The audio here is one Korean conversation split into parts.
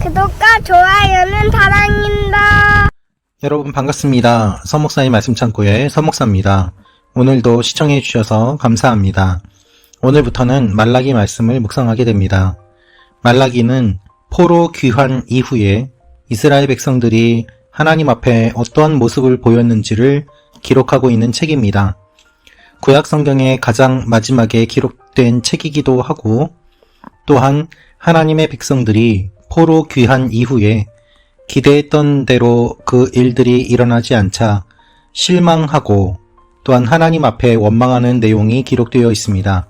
구독과 좋아요는 사랑입니다. 여러분 반갑습니다. 서목사의 말씀 창고의 서목사입니다. 오늘도 시청해 주셔서 감사합니다. 오늘부터는 말라기 말씀을 묵상하게 됩니다. 말라기는 포로 귀환 이후에 이스라엘 백성들이 하나님 앞에 어떠한 모습을 보였는지를 기록하고 있는 책입니다. 구약 성경의 가장 마지막에 기록된 책이기도 하고 또한 하나님의 백성들이 포로 귀한 이후에 기대했던 대로 그 일들이 일어나지 않자 실망하고 또한 하나님 앞에 원망하는 내용이 기록되어 있습니다.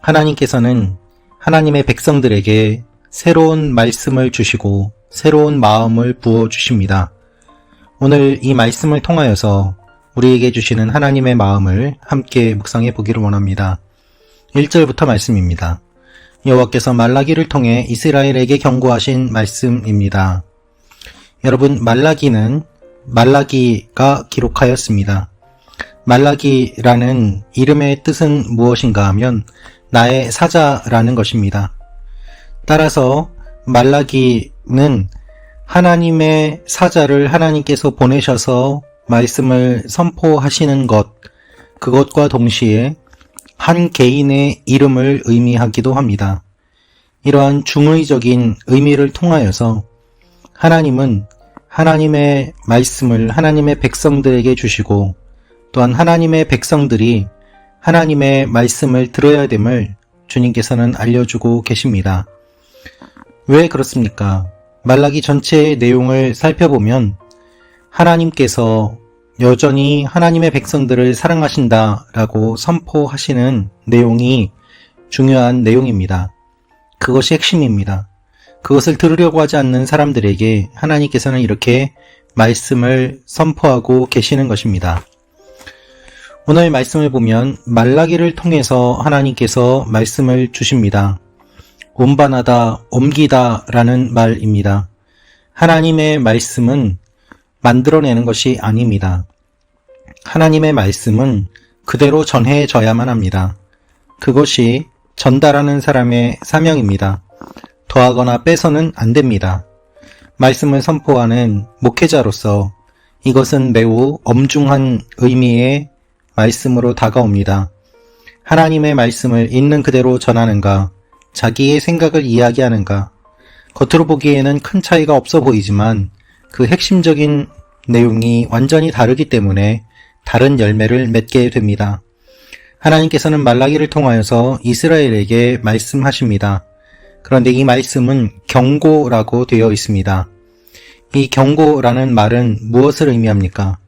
하나님께서는 하나님의 백성들에게 새로운 말씀을 주시고 새로운 마음을 부어 주십니다. 오늘 이 말씀을 통하여서 우리에게 주시는 하나님의 마음을 함께 묵상해 보기를 원합니다. 1절부터 말씀입니다. 여호와께서 말라기를 통해 이스라엘에게 경고하신 말씀입니다. 여러분 말라기는 말라기가 기록하였습니다. 말라기라는 이름의 뜻은 무엇인가 하면 나의 사자라는 것입니다. 따라서 말라기는 하나님의 사자를 하나님께서 보내셔서 말씀을 선포하시는 것, 그것과 동시에 한 개인의 이름을 의미하기도 합니다. 이러한 중의적인 의미를 통하여서 하나님은 하나님의 말씀을 하나님의 백성들에게 주시고 또한 하나님의 백성들이 하나님의 말씀을 들어야 됨을 주님께서는 알려주고 계십니다. 왜 그렇습니까? 말라기 전체의 내용을 살펴보면 하나님께서 여전히 하나님의 백성들을 사랑하신다라고 선포하시는 내용이 중요한 내용입니다. 그것이 핵심입니다. 그것을 들으려고 하지 않는 사람들에게 하나님께서는 이렇게 말씀을 선포하고 계시는 것입니다. 오늘 말씀을 보면 말라기를 통해서 하나님께서 말씀을 주십니다. 운반하다, 옮기다 라는 말입니다. 하나님의 말씀은 만들어내는 것이 아닙니다. 하나님의 말씀은 그대로 전해져야만 합니다. 그것이 전달하는 사람의 사명입니다. 더하거나 빼서는 안 됩니다. 말씀을 선포하는 목회자로서 이것은 매우 엄중한 의미의 말씀으로 다가옵니다. 하나님의 말씀을 있는 그대로 전하는가, 자기의 생각을 이야기하는가, 겉으로 보기에는 큰 차이가 없어 보이지만 그 핵심적인 내용이 완전히 다르기 때문에 다른 열매를 맺게 됩니다. 하나님께서는 말라기를 통하여서 이스라엘에게 말씀하십니다. 그런데 이 말씀은 경고라고 되어 있습니다. 이 경고라는 말은 무엇을 의미합니까?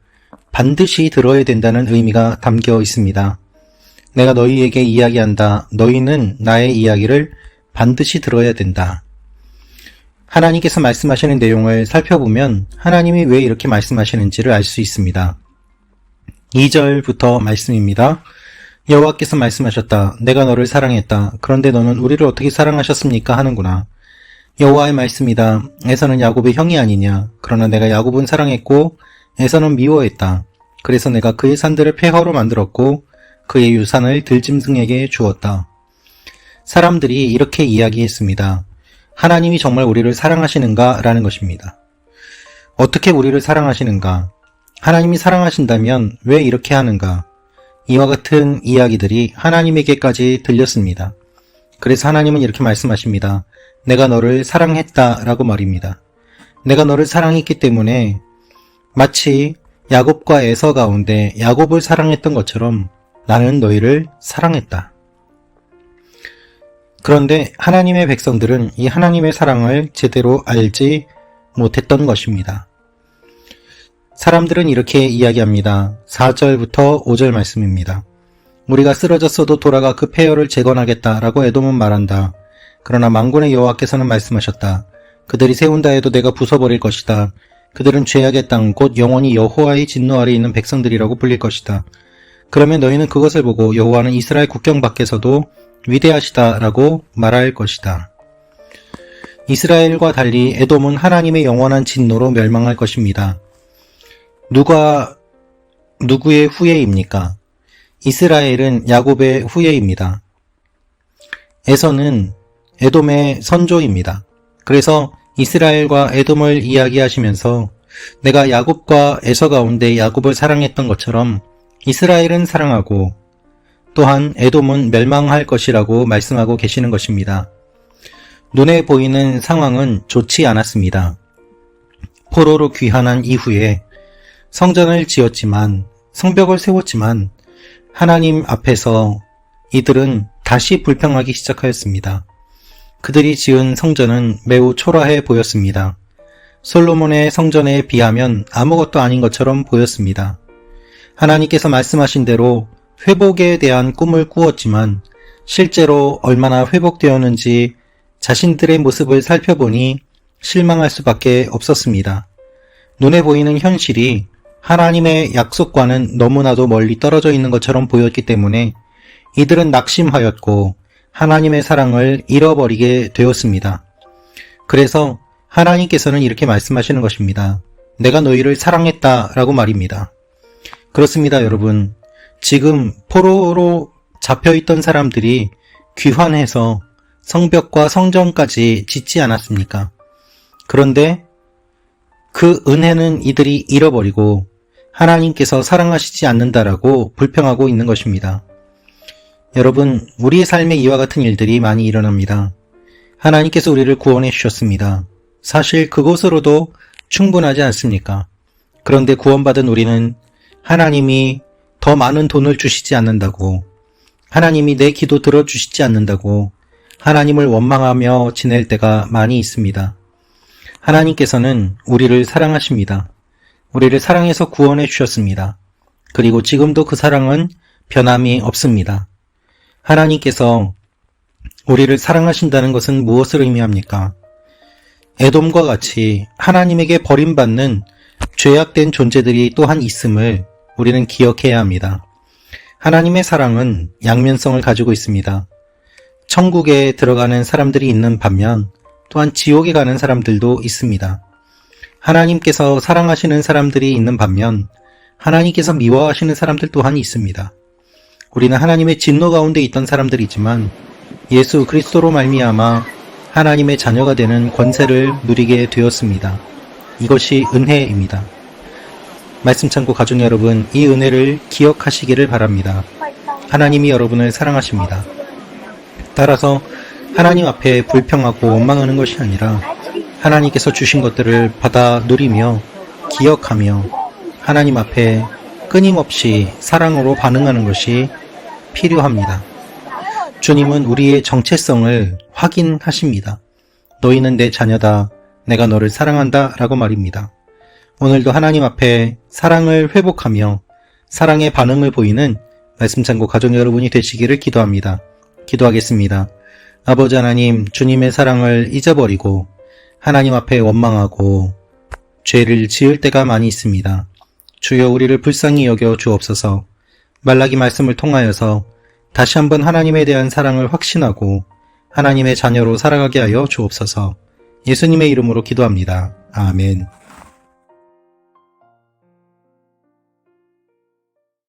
반드시 들어야 된다는 의미가 담겨 있습니다. 내가 너희에게 이야기한다. 너희는 나의 이야기를 반드시 들어야 된다. 하나님께서 말씀하시는 내용을 살펴보면 하나님이 왜 이렇게 말씀하시는지를 알 수 있습니다. 2절부터 말씀입니다. 여호와께서 말씀하셨다. 내가 너를 사랑했다. 그런데 너는 우리를 어떻게 사랑하셨습니까? 하는구나. 여호와의 말씀이다. 에서는 야곱의 형이 아니냐. 그러나 내가 야곱은 사랑했고 에서는 미워했다. 그래서 내가 그의 산들을 폐허로 만들었고 그의 유산을 들짐승에게 주었다. 사람들이 이렇게 이야기했습니다. 하나님이 정말 우리를 사랑하시는가? 라는 것입니다. 어떻게 우리를 사랑하시는가? 하나님이 사랑하신다면 왜 이렇게 하는가? 이와 같은 이야기들이 하나님에게까지 들렸습니다. 그래서 하나님은 이렇게 말씀하십니다. 내가 너를 사랑했다 라고 말입니다. 내가 너를 사랑했기 때문에 마치 야곱과 에서 가운데 야곱을 사랑했던 것처럼 나는 너희를 사랑했다. 그런데 하나님의 백성들은 이 하나님의 사랑을 제대로 알지 못했던 것입니다. 사람들은 이렇게 이야기합니다. 4절부터 5절 말씀입니다. 우리가 쓰러졌어도 돌아가 그 폐허를 재건하겠다라고 에돔은 말한다. 그러나 망군의 여호와께서는 말씀하셨다. 그들이 세운다 해도 내가 부숴버릴 것이다. 그들은 죄악의 땅, 곧 영원히 여호와의 진노 아래 있는 백성들이라고 불릴 것이다. 그러면 너희는 그것을 보고 여호와는 이스라엘 국경 밖에서도 위대하시다라고 말할 것이다. 이스라엘과 달리 에돔은 하나님의 영원한 진노로 멸망할 것입니다. 누가 누구의 후예입니까? 이스라엘은 야곱의 후예입니다. 에서는 에돔의 선조입니다. 그래서 이스라엘과 에돔을 이야기하시면서 내가 야곱과 에서 가운데 야곱을 사랑했던 것처럼 이스라엘은 사랑하고 또한 에돔은 멸망할 것이라고 말씀하고 계시는 것입니다. 눈에 보이는 상황은 좋지 않았습니다. 포로로 귀환한 이후에 성전을 지었지만 성벽을 세웠지만 하나님 앞에서 이들은 다시 불평하기 시작하였습니다. 그들이 지은 성전은 매우 초라해 보였습니다. 솔로몬의 성전에 비하면 아무것도 아닌 것처럼 보였습니다. 하나님께서 말씀하신 대로 회복에 대한 꿈을 꾸었지만 실제로 얼마나 회복되었는지 자신들의 모습을 살펴보니 실망할 수밖에 없었습니다. 눈에 보이는 현실이 하나님의 약속과는 너무나도 멀리 떨어져 있는 것처럼 보였기 때문에 이들은 낙심하였고 하나님의 사랑을 잃어버리게 되었습니다. 그래서 하나님께서는 이렇게 말씀하시는 것입니다. 내가 너희를 사랑했다 라고 말입니다. 그렇습니다, 여러분. 지금 포로로 잡혀있던 사람들이 귀환해서 성벽과 성전까지 짓지 않았습니까? 그런데 그 은혜는 이들이 잃어버리고 하나님께서 사랑하시지 않는다라고 불평하고 있는 것입니다. 여러분, 우리의 삶에 이와 같은 일들이 많이 일어납니다. 하나님께서 우리를 구원해 주셨습니다. 사실 그것으로도 충분하지 않습니까? 그런데 구원받은 우리는 하나님이 더 많은 돈을 주시지 않는다고, 하나님이 내 기도 들어주시지 않는다고, 하나님을 원망하며 지낼 때가 많이 있습니다. 하나님께서는 우리를 사랑하십니다. 우리를 사랑해서 구원해 주셨습니다. 그리고 지금도 그 사랑은 변함이 없습니다. 하나님께서 우리를 사랑하신다는 것은 무엇을 의미합니까? 에돔과 같이 하나님에게 버림받는 죄악된 존재들이 또한 있음을 우리는 기억해야 합니다. 하나님의 사랑은 양면성을 가지고 있습니다. 천국에 들어가는 사람들이 있는 반면 또한 지옥에 가는 사람들도 있습니다. 하나님께서 사랑하시는 사람들이 있는 반면 하나님께서 미워하시는 사람들 또한 있습니다. 우리는 하나님의 진노 가운데 있던 사람들이지만 예수 그리스도로 말미암아 하나님의 자녀가 되는 권세를 누리게 되었습니다. 이것이 은혜입니다. 말씀 참고 가족 여러분, 이 은혜를 기억하시기를 바랍니다. 하나님이 여러분을 사랑하십니다. 따라서 하나님 앞에 불평하고 원망하는 것이 아니라 하나님께서 주신 것들을 받아 누리며 기억하며 하나님 앞에 끊임없이 사랑으로 반응하는 것이 필요합니다. 주님은 우리의 정체성을 확인하십니다. 너희는 내 자녀다. 내가 너를 사랑한다. 라고 말입니다. 오늘도 하나님 앞에 사랑을 회복하며 사랑의 반응을 보이는 말씀 참고 가족 여러분이 되시기를 기도합니다. 기도하겠습니다. 아버지 하나님, 주님의 사랑을 잊어버리고 하나님 앞에 원망하고 죄를 지을 때가 많이 있습니다. 주여 우리를 불쌍히 여겨 주옵소서 말라기 말씀을 통하여서 다시 한번 하나님에 대한 사랑을 확신하고 하나님의 자녀로 살아가게 하여 주옵소서 예수님의 이름으로 기도합니다. 아멘.